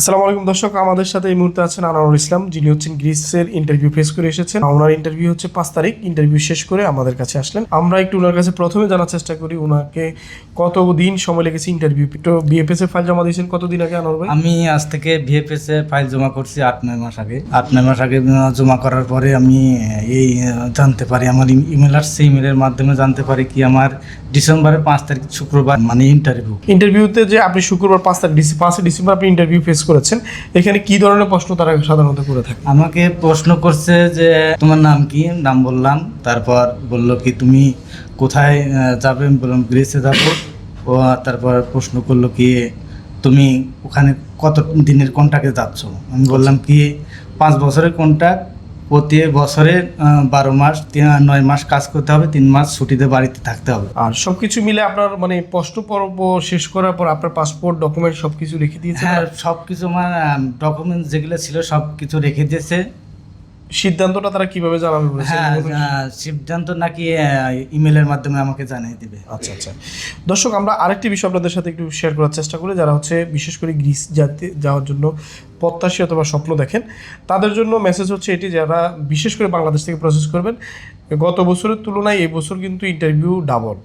আসসালামু আলাইকুম দর্শক আমাদের সাথে এই মুহূর্তে আছেন আনোয়ারুল ইসলাম যিনি হচ্ছেন গ্রিসের ইন্টারভিউ ফেস করে এসেছেন। ওনার ইন্টারভিউ হচ্ছে পাঁচ তারিখ ইন্টারভিউ শেষ করে আমাদের কাছে আসলেন। আমরা একটু ওনার কাছে প্রথমে জানার চেষ্টা করি ওনাকে কত দিন সময় লেগেছে ইন্টারভিউ একটু বিএফএস এর ফাইল জমা দিয়েছেন কতদিন আগে আনোয়ার ভাই? আমি আজ থেকে ভিএফএস এর ফাইল জমা করছি আট নয় মাস আগে। আট নয় মাস আগে জমা করার পরে আমি এই জানতে পারি আমার ইমেল আসছে ইমেলের মাধ্যমে জানতে পারি কি আমার ডিসেম্বরের পাঁচ তারিখ শুক্রবার মানে ইন্টারভিউ ইন্টারভিউতে যে আপনি শুক্রবার পাঁচ তারিখ পাঁচই ডিসেম্বর আপনি ইন্টারভিউ ফেস করেছেন, এখানে কি ধরনের প্রশ্ন তারা সাধারণত করে থাকে? আমাকে প্রশ্ন করছে যে, তোমার নাম কি? নাম বললাম, তারপর বলল কি, তুমি কোথায় যাবে? বললাম, গ্রেসে যাব। ও তারপর প্রশ্ন করল কি, তুমি ওখানে কত দিনের কন্ট্রাক্টে যাচ্ছ? আমি বললাম কি, পাঁচ বছরের কন্ট্রাক্ট প্রতি বছরে বারো মাস নয় মাস কাজ করতে হবে তিন মাস ছুটিতে বাড়িতে থাকতে হবে। আর সবকিছু মিলে আপনার মানে প্রশ্ন পর্ব শেষ করার পর আপনার পাসপোর্ট ডকুমেন্ট সবকিছু রেখে দিয়েছে? হ্যাঁ সব কিছু আমার ডকুমেন্টস যেগুলো ছিল সব কিছু রেখে দিয়েছে। সিদ্ধান্তটা তারা কীভাবে জানাবে হ্যাঁ সিদ্ধান্ত নাকি ইমেলের মাধ্যমে আমাকে জানিয়ে দিবে। আচ্ছা আচ্ছা। দর্শক আমরা আরেকটি বিষয় আপনাদের সাথে একটু শেয়ার করার চেষ্টা করি যারা হচ্ছে বিশেষ করে গ্রিস যাতে যাওয়ার জন্য প্রত্যাশী অথবা স্বপ্ন দেখেন তাদের জন্য মেসেজ হচ্ছে এটি যারা বিশেষ করে বাংলাদেশ থেকে প্রসেস করবেন গত বছরের তুলনায় এই বছর কিন্তু ইন্টারভিউ ডাবল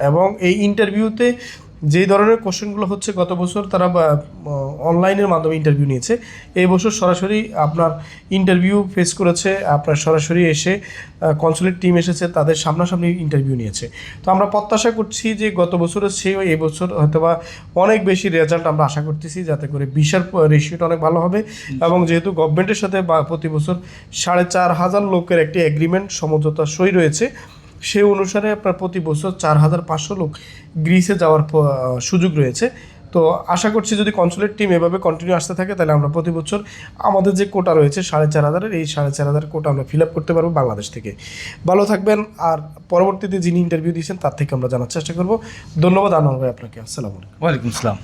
এবং এই ইন্টারভিউতে যেই ধরনের কোশ্চেনগুলো হচ্ছে গত বছর তারা অনলাইনের মাধ্যমে ইন্টারভিউ নিয়েছে। এই বছর সরাসরি আপনার ইন্টারভিউ ফেস করেছে, আপনার সরাসরি এসে কনসুলেট টিম এসেছে, তাদের সামনাসামনি ইন্টারভিউ নিয়েছে। তো আমরা প্রত্যাশা করছি যে গত বছরের চেয়েও এই বছর হয়তোবা অনেক বেশি রেজাল্ট আমরা আশা করতেছি, যাতে করে বিশার রেশিওটা অনেক ভালো হবে। এবং যেহেতু গভর্নমেন্টের সাথে প্রতি বছর সাড়ে চার হাজার লোকের একটি এগ্রিমেন্ট সমঝোতা সই রয়েছে সেই অনুসারে আপনার প্রতি বছর চার হাজার পাঁচশো লোক গ্রিসে যাওয়ার সুযোগ রয়েছে। তো আশা করছি যদি কনসুলেট টিম এভাবে কন্টিনিউ আসতে থাকে, তাহলে আমরা প্রতি বছর আমাদের যে কোটা রয়েছে সাড়ে চার হাজারের, এই সাড়ে চার হাজার কোটা আমরা ফিল আপ করতে পারব বাংলাদেশ থেকে। ভালো থাকবেন, আর পরবর্তীতে যিনি ইন্টারভিউ দিয়েছেন, তার থেকে আমরা জানার চেষ্টা করব। ধন্যবাদ আনোয়ার ভাই আপনাকে। আসসালামু আলাইকুম। ওয়ালাইকুম আসসালাম।